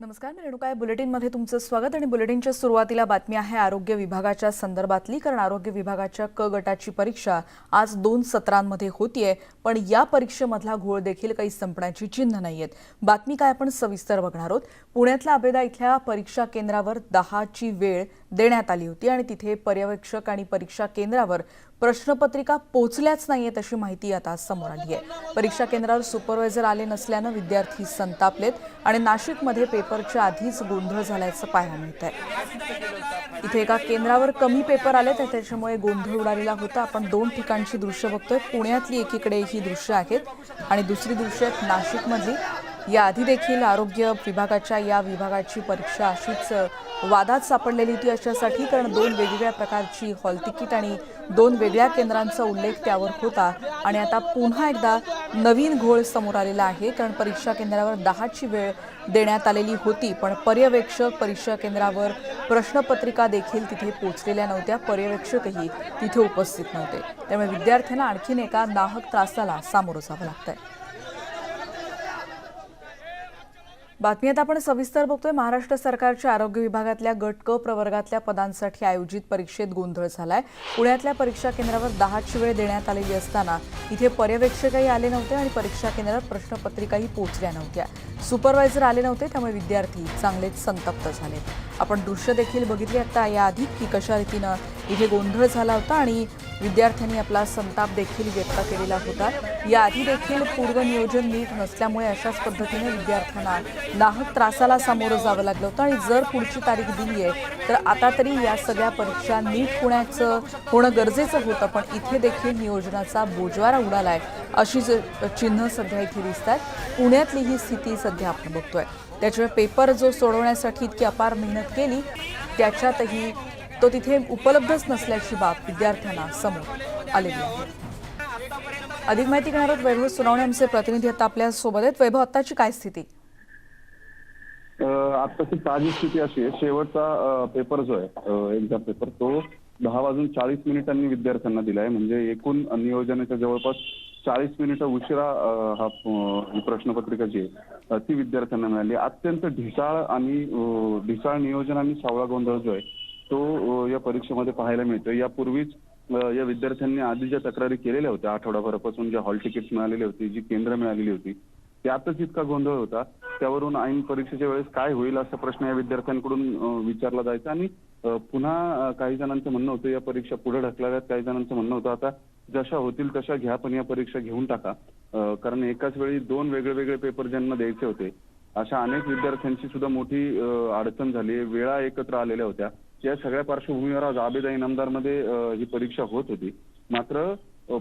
नमस्कार मी रेणुका आहे बुलेटिनमध्ये तुमचं स्वागत आणि बुलेटिनच्या सुरुवातीला बातमी आहे आरोग्य विभागाच्या संदर्भातली कारण आरोग्य विभागाच्या क गटाची परीक्षा आज दोन सत्रांमध्ये होतीये पण या परीक्षेमधला घोळ देखील काही संपण्याची चिन्ह नाही आहेत बातमी काय आपण सविस्तर बघणार आहोत? पुण्यातल्या आबेदा इथल्या परीक्षा केंद्रावर दहाची वेळ देण्यात आली होती आणि तिथे पर्यवेक्षक आणि परीक्षा केंद्रावर प्रश्नपत्रिका पोचल्याच नाहीयेत अशी माहिती आता समोर आली आहे परीक्षा केंद्रावर सुपरवायझर आले नसल्यानं विद्यार्थी संतापलेत आणि नाशिकमध्ये पेपरच्या आधीच गोंधळ झाल्याचं पाहायला मिळत आहे इथे एका केंद्रावर कमी पेपर आले तर त्याच्यामुळे गोंधळ उडालेला होता. आपण दोन ठिकाणची दृश्य बघतोय. पुण्यातली एकीकडे ही दृश्य आहेत आणि दुसरी दृश्य आहेत नाशिकमधली. याआधी देखील आरोग्य विभागाच्या या विभागाची परीक्षा अशीच वादात सापडलेली होती. अशासाठी कारण दोन वेगवेगळ्या प्रकारची हॉल तिकीट आणि दोन वेगळ्या केंद्रांचा उल्लेख त्यावर होता. आणि आता पुन्हा एकदा नवीन घोळ समोर आलेला आहे. कारण परीक्षा केंद्रावर दहाची वेळ देण्यात आलेली होती. पण पर्यवेक्षक परीक्षा केंद्रावर प्रश्नपत्रिका देखील तिथे पोचलेल्या नव्हत्या. पर्यवेक्षकही तिथे उपस्थित नव्हते. त्यामुळे विद्यार्थ्यांना आणखीन एका नाहक त्रासाला सामोरं जावं लागतंय. बातमी आता आपण सविस्तर बघतोय. महाराष्ट्र सरकारच्या आरोग्य विभागातल्या गट क प्रवर्गातल्या पदांसाठी आयोजित परीक्षेत गोंधळ झालाय. पुण्यातल्या परीक्षा केंद्रावर दहाची वेळ देण्यात आलेली असताना इथे पर्यवेक्षकही आले नव्हते आणि परीक्षा केंद्रावर प्रश्नपत्रिकाही पोहोचल्या नव्हत्या. सुपरवायझर आले नव्हते त्यामुळे विद्यार्थी चांगलेच संतप्त झाले आपण दृश्य देखील बघितली. आता याआधी की कशा रीतीनं इथे गोंधळ झाला होता आणि विद्यार्थ्यांनी आपला संताप देखील व्यक्त केलेला होता. याआधी देखील पूर्वनियोजन नीट नसल्यामुळे अशाच पद्धतीने विद्यार्थ्यांना नाहक त्रासाला सामोरं जावं लागलं होतं आणि जर पुढची तारीख दिली आहे तर आता तरी या सगळ्या परीक्षा नीट होण्याचं होणं गरजेचं होतं पण इथे देखील नियोजनाचा बोजवारा उडाला आहे अशी चिन्ह सध्या इथे दिसत आहेत पुण्यातली ही स्थिती सध्या आपण बघतोय. त्याच्यामुळे पेपर जो सोडवण्यासाठी इतकी अपार मेहनत केली त्याच्यातही तो तिथे उपलब्धच नसल्याची बाब विद्यार्थ्यांना समोर आलेली आहे. अधिक माहिती घेणार आहोत वैभव सुनावणे आमचे प्रतिनिधी आता आपल्यासोबत आहेत. वैभव आत्ताची काय स्थिती? आत्ताची ताजी स्थिती अशी आहे. शेवटचा पेपर जो आहे एक्झाम पेपर तो दहा वाजून चाळीस मिनिटांनी विद्यार्थ्यांना दिलाय. म्हणजे एकूण नियोजनाच्या जवळपास चाळीस मिनिटं उशिरा हा प्रश्नपत्रिका जी आहे ती विद्यार्थ्यांना मिळाली. अत्यंत ढिसाळ आणि ढिसाळ नियोजन आणि सावळा गोंधळ जो आहे तो या परीक्षेमध्ये पाहायला मिळतो यापूर्वीच या विद्यार्थ्यांनी आधी ज्या तक्रारी केलेल्या होत्या आठवडाभरापासून ज्या हॉल तिकीट मिळालेली होती जी केंद्र मिळालेली होती त्यातच इतका गोंधळ होता. त्यावरून ऐन परीक्षेच्या वेळेस काय होईल असा प्रश्न या विद्यार्थ्यांकडून विचारला जायचा आणि पुन्हा काही जणांचं म्हणणं होतं या परीक्षा पुढे ढकलाव्यात काही जणांचं म्हणणं होतं. आता जशा होतील तशा घ्या पण या परीक्षा घेऊन टाका. कारण एकाच वेळी दोन वेगळे वेगळे पेपर ज्यांना द्यायचे होते अशा अनेक विद्यार्थ्यांची सुद्धा मोठी अडचण झाली. वेळा एकत्र आलेल्या होत्या. या सगळ्या पार्श्वभूमीवर आज आबेदा इनामदारमध्ये ही परीक्षा होत होती. मात्र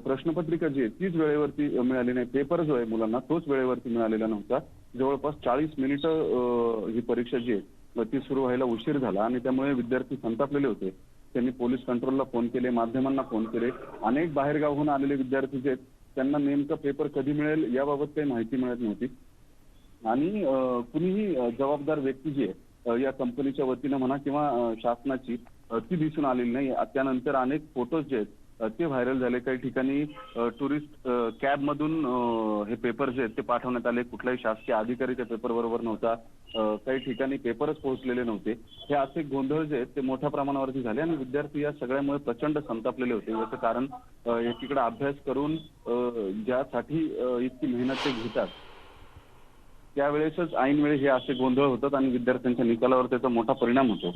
प्रश्नपत्रिका जी आहे तीच वेळेवरती मिळाली नाही. पेपर जो आहे मुलांना तोच वेळेवरती मिळालेला नव्हता. जवळपास चाळीस मिनिटं ही परीक्षा जी आहे ती सुरू व्हायला उशीर झाला आणि त्यामुळे विद्यार्थी संतापलेले होते. त्यांनी पोलीस कंट्रोलला फोन केले माध्यमांना फोन केले. अनेक बाहेरगावहून आलेले विद्यार्थी जे आहेत त्यांना नेमकं पेपर कधी मिळेल याबाबत काही माहिती मिळत नव्हती. आणि कुणीही जबाबदार व्यक्ती जी आहे या कंपनीच्या वतीनं म्हणा किंवा शासनाची ती दिसून आलेली नाही. त्यानंतर अनेक फोटोज जे आहेत ते व्हायरल झाले. काही ठिकाणी टुरिस्ट कॅब मधून हे पेपर जे आहेत ते पाठवण्यात आले. कुठलाही शासकीय अधिकारी त्या पेपर बरोबर नव्हता. काही ठिकाणी पेपरच पोहोचलेले नव्हते. हे असे गोंधळ जे आहेत ते मोठ्या प्रमाणावरती झाले आणि विद्यार्थी या सगळ्यामुळे प्रचंड संतापलेले होते. याचं कारण एकीकडे अभ्यास करून ज्यासाठी इतकी मेहनत ते घेतात त्यावेळेसच ऐन वेळी हे असे गोंधळ होतात आणि विद्यार्थ्यांच्या निकालावर त्याचा मोठा परिणाम होतो.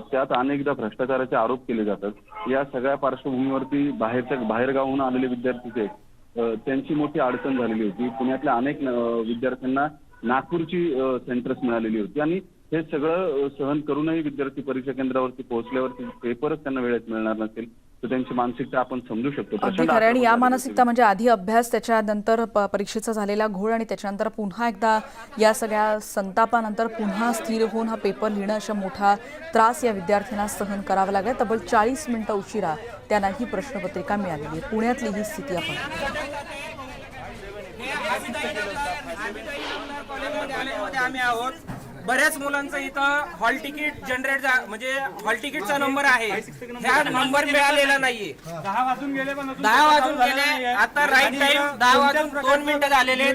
त्यात अनेकदा भ्रष्टाचाराचे आरोप केले जातात. या सगळ्या पार्श्वभूमीवरती बाहेरच्या बाहेरगावहून आलेले विद्यार्थी जे आहेत, अ, त्यांची मोठी अडचण झालेली होती. पुण्यातल्या अनेक विद्यार्थ्यांना नागपूरची सेंटर्स मिळालेली होती. आणि हे सगळं सहन करूनही विद्यार्थी परीक्षा केंद्रावरती पोहोचल्यावरती पेपरच त्यांना वेळेत मिळणार नसेल. तर त्यांची मानसिकता आपण समजू शकतो. अगदी खरं. आणि या मानसिकता म्हणजे आधी अभ्यास त्याच्यानंतर परीक्षेचा झालेला घोळ आणि त्याच्यानंतर पुन्हा एकदा या सगळ्या संतापानंतर पुन्हा स्थिर होऊन हा पेपर लिहिणं अशा मोठा त्रास या विद्यार्थ्यांना सहन करावा लागला. तब्बल चाळीस मिनिटं उशिरा त्यांना ही प्रश्नपत्रिका मिळालेली आहे पुण्यातली ही स्थिती आपण आम्ही आहोत. बऱ्याच मुलांचं इथं हॉल तिकीट जनरेट म्हणजे हॉल तिकीटचा नंबर आहे. ह्या नंबर मिळालेला नाहीये. दहा वाजून गेले पण अजून दहा वाजून गेले. आता राईट टाइम दहा वाजून दोन मिनिटं झालेले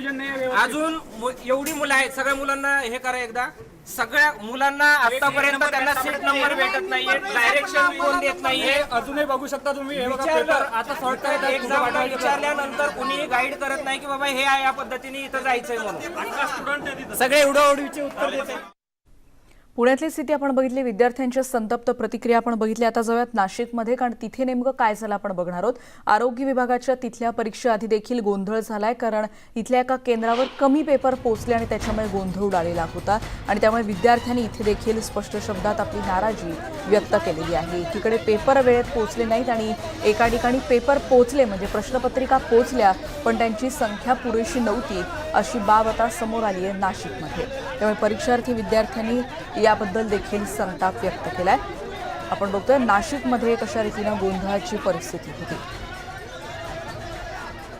अजून एवढी मुलं आहेत सगळ्या मुलांना हे करा एकदा. सगळ्या मुलांना आतापर्यंत त्यांना सीट नंबर भेटत नाहीये. डायरेक्शन कोण देत नाहीये. अजूनही बघू शकता तुम्ही. हे बघा विचारलं. पेपर आता सॉर्ट एक्झामला पाठवायचं तर. विचारल्यानंतर कुणी गाईड करत नाही की बाबा हे आहे या पद्धतीने इथं जायचंय म्हणून. सगळे उडवडीचे उत्तर देत आहेत. पुण्यातली स्थिती आपण बघितली विद्यार्थ्यांच्या संतप्त प्रतिक्रिया आपण बघितल्या आता जाऊयात नाशिकमध्ये कारण तिथे नेमकं काय झालं आपण बघणार आहोत. आरोग्य विभागाच्या तिथल्या परीक्षा आधी देखील गोंधळ झालाय कारण इथल्या एका केंद्रावर कमी पेपर पोचले आणि त्याच्यामुळे गोंधळ उडालेला होता. आणि त्यामुळे विद्यार्थ्यांनी इथे देखील स्पष्ट शब्दात आपली नाराजी व्यक्त केलेली आहे. एकीकडे पेपर वेळेत पोचले नाहीत आणि एका ठिकाणी पेपर पोचले म्हणजे प्रश्नपत्रिका पोचल्या पण त्यांची संख्या पुरेशी नव्हती अशी बाब आता समोर आली आहे नाशिकमध्ये. त्यामुळे परीक्षार्थी विद्यार्थ्यांनी याबद्दल देखील संताप व्यक्त केलाय. आपण बघतोय नाशिकमध्ये कशा रीतीनं गोंधळाची परिस्थिती होती.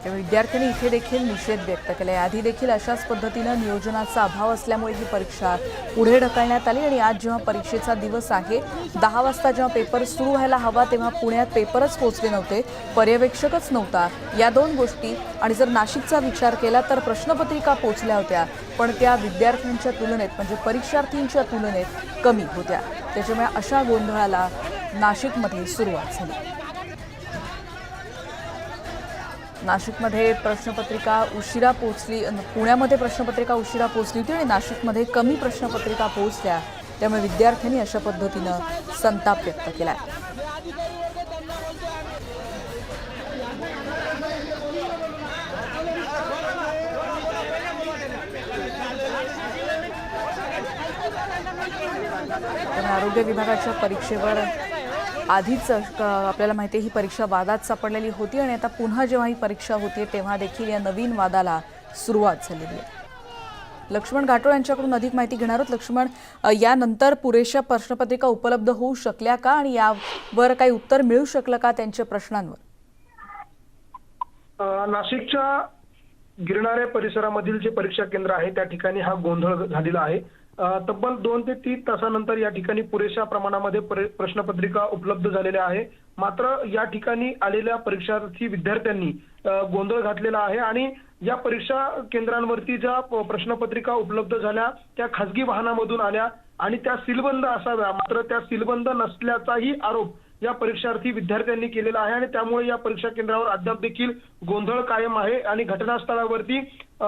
या विद्यार्थ्यांनी इथे देखील निषेध व्यक्त केलाय. आधी देखील अशाच पद्धतीनं नियोजनाचा अभाव असल्यामुळे ही परीक्षा पुढे ढकलण्यात आली आणि आज जेव्हा परीक्षेचा दिवस आहे दहा वाजता जेव्हा पेपर सुरू व्हायला हवा तेव्हा पुण्यात पेपरच पोचले नव्हते पर्यवेक्षकच नव्हता. या दोन गोष्टी आणि जर नाशिकचा विचार केला तर प्रश्नपत्रिका पोचल्या होत्या पण त्या विद्यार्थ्यांच्या तुलनेत म्हणजे परीक्षार्थींच्या तुलनेत कमी होत्या. त्याच्यामुळे अशा गोंधळाला नाशिकमध्ये सुरुवात झाली. नाशिकमध्ये प्रश्नपत्रिका उशिरा पोहोचली पुण्यामध्ये प्रश्नपत्रिका उशिरा पोहोचली होती आणि नाशिकमध्ये कमी प्रश्नपत्रिका पोहोचल्या. त्यामुळे विद्यार्थ्यांनी अशा पद्धतीनं संताप व्यक्त केला आरोग्य विभागाच्या परीक्षेवर आधीच आपल्याला माहिती आहे ही परीक्षा वादात सापडलेली होती आणि आता पुन्हा जेव्हा ही परीक्षा होती तेव्हा देखील या नवीन वादाला सुरुवात झालेली आहे. लक्ष्मण घाटोळ यांच्याकडून अधिक माहिती घेणार आहोत. लक्ष्मण यानंतर पुरेशा प्रश्नपत्रिका उपलब्ध होऊ शकल्या का आणि यावर काही उत्तर मिळू शकलं का त्यांच्या प्रश्नांवर? नाशिकच्या गिरणारे परिसरामधील जे परीक्षा केंद्र आहे त्या ठिकाणी हा गोंधळ झालेला आहे. तब्बल दोन ते तीन तासानंतर या ठिकाणी पुरेशा प्रमाणामध्ये प्रश्नपत्रिका उपलब्ध झालेल्या आहे. मात्र या ठिकाणी आलेल्या परीक्षार्थी विद्यार्थ्यांनी गोंधळ घातलेला आहे आणि या परीक्षा केंद्रांवरती ज्या प्रश्नपत्रिका उपलब्ध झाल्या त्या खासगी वाहनामधून आल्या आणि त्या सीलबंद असाव्या. मात्र त्या सीलबंद नसल्याचाही आरोप या परीक्षार्थी विद्यार्थ्यांनी केलेला आहे आणि त्यामुळे या परीक्षा केंद्रावर अद्याप देखील गोंधळ कायम आहे आणि घटनास्थळावरती अ,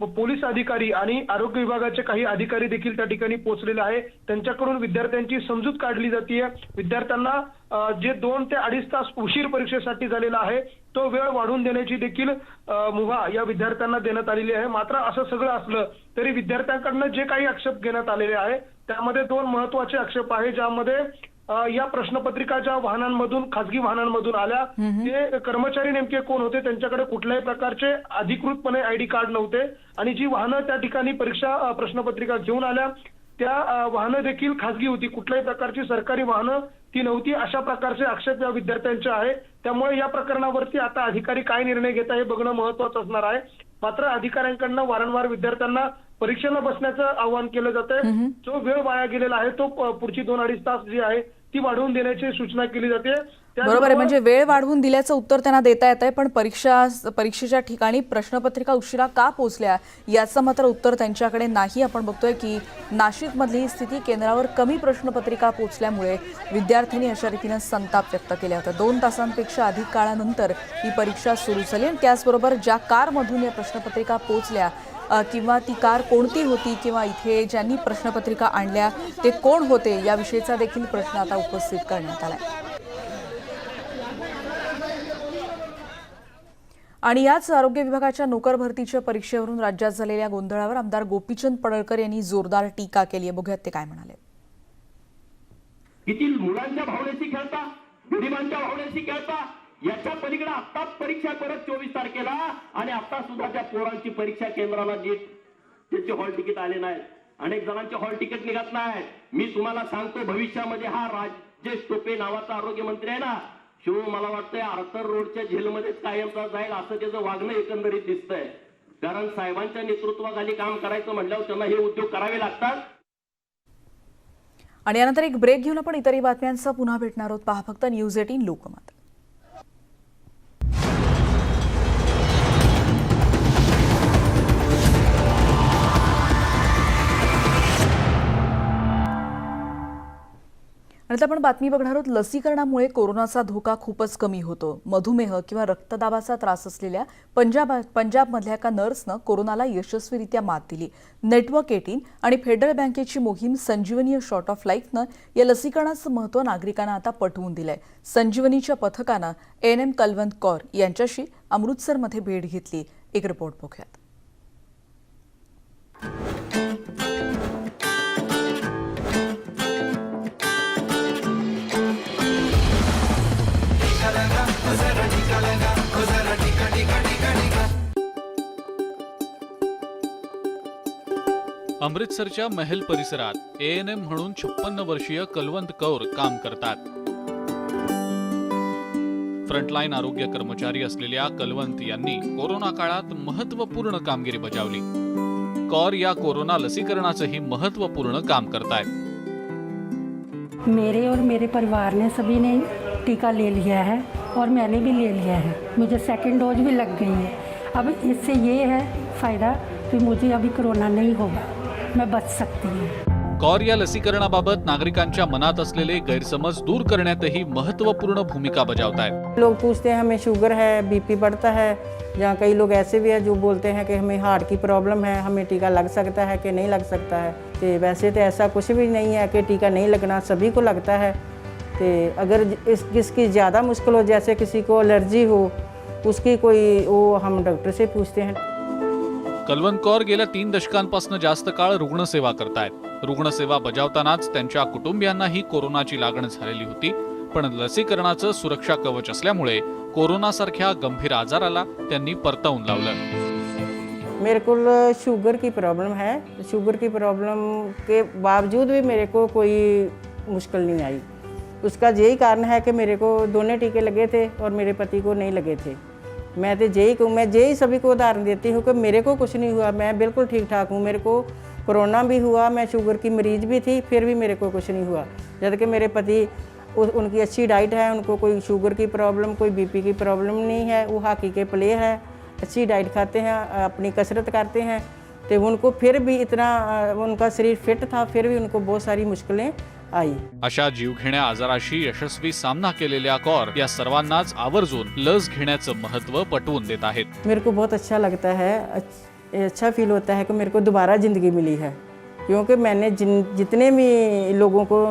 पोलीस अधिकारी आणि आरोग्य विभागाचे काही अधिकारी देखील त्या ठिकाणी पोहोचलेले आहे. त्यांच्याकडून विद्यार्थ्यांची समजूत काढली जाते विद्यार्थ्यांना जे दोन ते अडीच तास उशीर परीक्षेसाठी झालेला आहे तो वेळ वाढवून देण्याची देखील मुभा या विद्यार्थ्यांना देण्यात आलेली आहे. मात्र असं सगळं असलं तरी विद्यार्थ्यांकडनं जे काही आक्षेप घेण्यात आलेले आहे त्यामध्ये दोन महत्त्वाचे आक्षेप आहे ज्यामध्ये या प्रश्नपत्रिका ज्या वाहनांमधून खासगी वाहनांमधून आल्या. ते कर्मचारी नेमके कोण होते? त्यांच्याकडे कुठल्याही प्रकारचे अधिकृतपणे आयडी कार्ड नव्हते. आणि जी वाहनं त्या ठिकाणी परीक्षा प्रश्नपत्रिका घेऊन आल्या त्या वाहनं देखील खासगी होती. कुठल्याही प्रकारची सरकारी वाहनं ती नव्हती. अशा प्रकारचे आक्षेप या विद्यार्थ्यांचे आहे. त्यामुळे या प्रकरणावरती आता अधिकारी काय निर्णय घेत आहे हे बघणं महत्वाचं असणार आहे. मात्र अधिकाऱ्यांकडनं वारंवार विद्यार्थ्यांना परीक्षेला बसण्याचं आवाहन केलं जात आहे जो वेळ वाया गेलेला आहे तो पुढची दोन अडीच तास जी आहे ती वाढवून देण्याची सूचना केली जाते. बरोबर आहे म्हणजे वेळ वाढवून दिल्याचं उत्तर त्यांना देता येत आहे पण परीक्षा परीक्षेच्या ठिकाणी प्रश्नपत्रिका उशिरा का पोहोचल्या याचं मात्र उत्तर त्यांच्याकडे नाही. आपण बघतोय की नाशिकमधली ही स्थिती केंद्रावर कमी प्रश्नपत्रिका पोहोचल्यामुळे विद्यार्थ्यांनी अशा रीतीनं संताप व्यक्त केला होता. दोन तासांपेक्षा अधिक काळानंतर ही परीक्षा सुरू झाली आणि त्याचबरोबर ज्या कारमधून या प्रश्नपत्रिका पोहोचल्या किंवा ती कार कोणती होती किंवा इथे ज्यांनी प्रश्नपत्रिका आणल्या ते कोण होते याविषयीचा देखील प्रश्न आता उपस्थित करण्यात आलाय. आणि याच आरोग्य विभागाच्या नोकर भरतीच्या परीक्षेवरून राज्यात झालेल्या गोंधळावर आमदार गोपीचंद पडळकर यांनी जोरदार टीका केली आहे बघूयात ते काय म्हणाले. किती मुलांच्या भावनेशी खेळता? गरिबांच्या भावनेशी खेळता? याच्या पलीकडे आत्ताच परीक्षा परत चोवीस तारखेला आणि आता सुद्धा त्या पोरांची परीक्षा केंद्राला नीट त्याचे हॉल तिकीट आले नाहीत. अनेक जणांचे हॉल तिकीट निघत नाहीत. मी तुम्हाला सांगतो भविष्यामध्ये हा राजेश टोपे नावाचा आरोग्य मंत्री आहे ना शिव मला वाटतंय आर्थर रोडच्या झेलमध्येच कायमचा जाईल असं त्याचं वागणं एकंदरीत दिसतंय. कारण साहेबांच्या नेतृत्वाखाली काम करायचं म्हटल्यावर त्यांना हे उद्योग करावे लागतात. आणि यानंतर एक ब्रेक घेऊन आपण इतरही बातम्यांचा पुन्हा भेटणार आहोत. पहा फक्त न्यूज एटीन लोकमत. आता आपण बातमी बघणार आहोत लसीकरणामुळे कोरोनाचा धोका खूपच कमी होतो. मधुमेह किंवा रक्तदाबाचा त्रास असलेल्या पंजाब पंजाबमधल्या एका नर्सनं कोरोनाला यशस्वीरित्या मात दिली. नेटवर्क एटीन आणि फेडरल बँकेची मोहीम संजीवनी शॉर्ट ऑफ लाईफनं या लसीकरणाचं महत्त्व नागरिकांना आता पटवून दिलंय. संजीवनीच्या पथकानं एन एम कलवंत कौर यांच्याशी अमृतसरमध्ये भेट घेतली. एक रिपोर्ट बघूयात. अमृतसरच्या महल परिसरात ए एन एम म्हणून छप्पन्न वर्षीय कलवंत कौर काम करतात. फ्रंटलाईन आरोग्य कर्मचारी असलेल्या कलवंत यांनी कोरोना काळात महत्त्वपूर्ण कामगिरी बजावली. कौर या कोरोना लसीकरणाचंही महत्त्वपूर्ण काम करतायत. मेरे और मेरे परिवार ने सभी ने टीका ले लिया है और मैंने भी ले लिया है। मुझे सेकंड डोज भी लग गई है। अब इससे ये है फ़ायदा कि मुझे अभी कोरोना नहीं होगा। मैं बच सकती हूँ। कौर या लसीकरणाबाबत नागरिकांच्या मनात असलेले गैरसमज दूर करण्यातही महत्वपूर्ण भूमिका बजावतायत. लोग पूछते हैं हमें शुगर है बीपी बढ़ता है? या कई लोग ऐसे भी हैं जो बोलते हैं कि हमें हार्ट की प्रॉब्लम है हमें टीका लग सकता है कि नहीं लग सकता है? तो वैसे तो ऐसा कुछ भी नहीं है कि टीका नहीं लगना सभी को लगता है। तो अगर इस किसकी ज़्यादा मुश्किल हो जैसे किसी को एलर्जी हो उसकी कोई वो हम डॉक्टर से पूछते हैं। कलवंत कौर गेल्या तीन दशकांपासून जास्त काळ रुग्णसेवा करतायत. रुग्णसेवा बजावतानाच त्यांच्या कुटुंबियांनाही कोरोनाची लागण झालेली होती. पण लसीकरणाचं सुरक्षा कवच असल्यामुळे कोरोनासारख्या गंभीर आजाराला त्यांनी परतवून लावलं. मेरे को शुगर की प्रॉब्लम है. शुगर की प्रॉब्लम के बावजूद भी मेरे को कोई मुश्किल नहीं आई. उसका यही कारण है कि मेरे को दोनों टीके लगे थे और मेरे पति को नहीं लगे थे. मैं तो यही कहूँ मैं यही सभी को उदाहरण देती हूँ कि मेरे को कुछ नहीं हुआ मैं बिल्कुल ठीक ठाक हूँ मेरे को कोरोना भी हुआ मैं शुगर की मरीज भी थी फिर भी मेरे को कुछ नहीं हुआ। जबकि मेरे पति उनकी अच्छी डाइट है उनको कोई शुगर की प्रॉब्लम कोई बीपी की प्रॉब्लम नहीं है वो हॉकी के प्लेयर है अच्छी डाइट खाते हैं अपनी कसरत करते हैं तो उनको फिर भी इतना उनका शरीर फिट था फिर भी उनको बहुत सारी मुश्किलें आई. अशा जीवघेण्या आजाराशी यशस्वी सामना केलेल्या कौर या सर्वांनाच आवर्जून लस घेण्याचं महत्त्व पटवून देत आहेत. मेरे को बहुत अच्छा लगता है अच्छ- फील होता है कि मेरे को दोबारा ज़िंदगी मिली है। क्योंकि मैंने जिन जितने भी लोगों को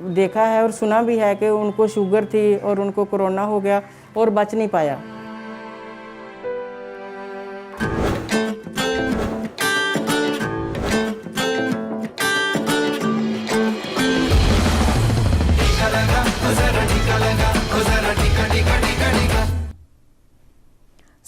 देखा है और सुना भी है कि उनको शुगर थी और उनको कोरोना हो गया और बच नहीं पाया।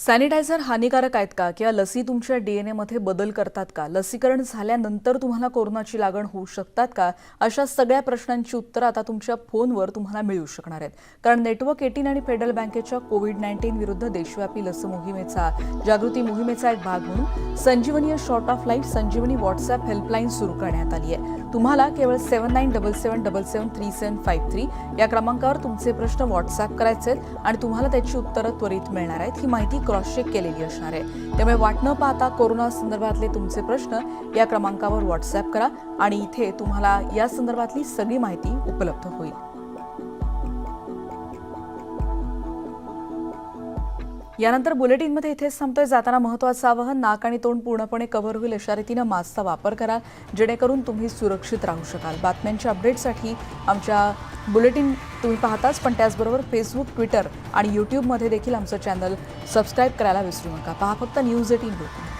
सॅनिटायझर हानिकारक आहेत का? किंवा लसी तुमच्या डीएनएमध्ये बदल करतात का? लसीकरण झाल्यानंतर तुम्हाला कोरोनाची लागण होऊ शकतात का? अशा सगळ्या प्रश्नांची उत्तरं आता तुमच्या फोनवर तुम्हाला मिळू शकणार आहेत. कारण नेटवर्क एटीन आणि फेडरल बँकेच्या कोविड नाईन्टीन विरुद्ध देशव्यापी लस मोहिमेचा जागृती मोहिमेचा एक भाग म्हणून Sanjeevani shot of life Sanjeevani WhatsApp helpline सुरू करण्यात आली आहे. तुम्हाला केवळ seven nine double seven double seven three seven five three या क्रमांकावर तुमचे प्रश्न व्हॉट्सअप करायचे आहेत आणि तुम्हाला त्याची उत्तरं त्वरित मिळणार आहेत. ही माहिती क्रॉसचेक केलेली असणार आहे. त्यामुळे वाट न पाहता कोरोना संदर्भातले तुमचे प्रश्न या क्रमांकावर व्हॉट्सअप करा आणि इथे तुम्हाला या संदर्भातली सगळी माहिती उपलब्ध होईल. यानंतर बुलेटिनमध्ये इथेच संपतोय. जाताना महत्त्वाचं आवाहन नाक आणि तोंड पूर्णपणे कव्हर होईल अशा रीतीनं मास्कचा वापर करा जेणेकरून तुम्ही सुरक्षित राहू शकाल. बातम्यांच्या अपडेटसाठी आमच्या बुलेटिन तुम्ही पाहताच पण त्याचबरोबर फेसबुक ट्विटर आणि यूट्यूबमध्ये देखील आमचं चॅनल सबस्क्राईब करायला विसरू नका. पहा फक्त न्यूज एटीन बुलेटिन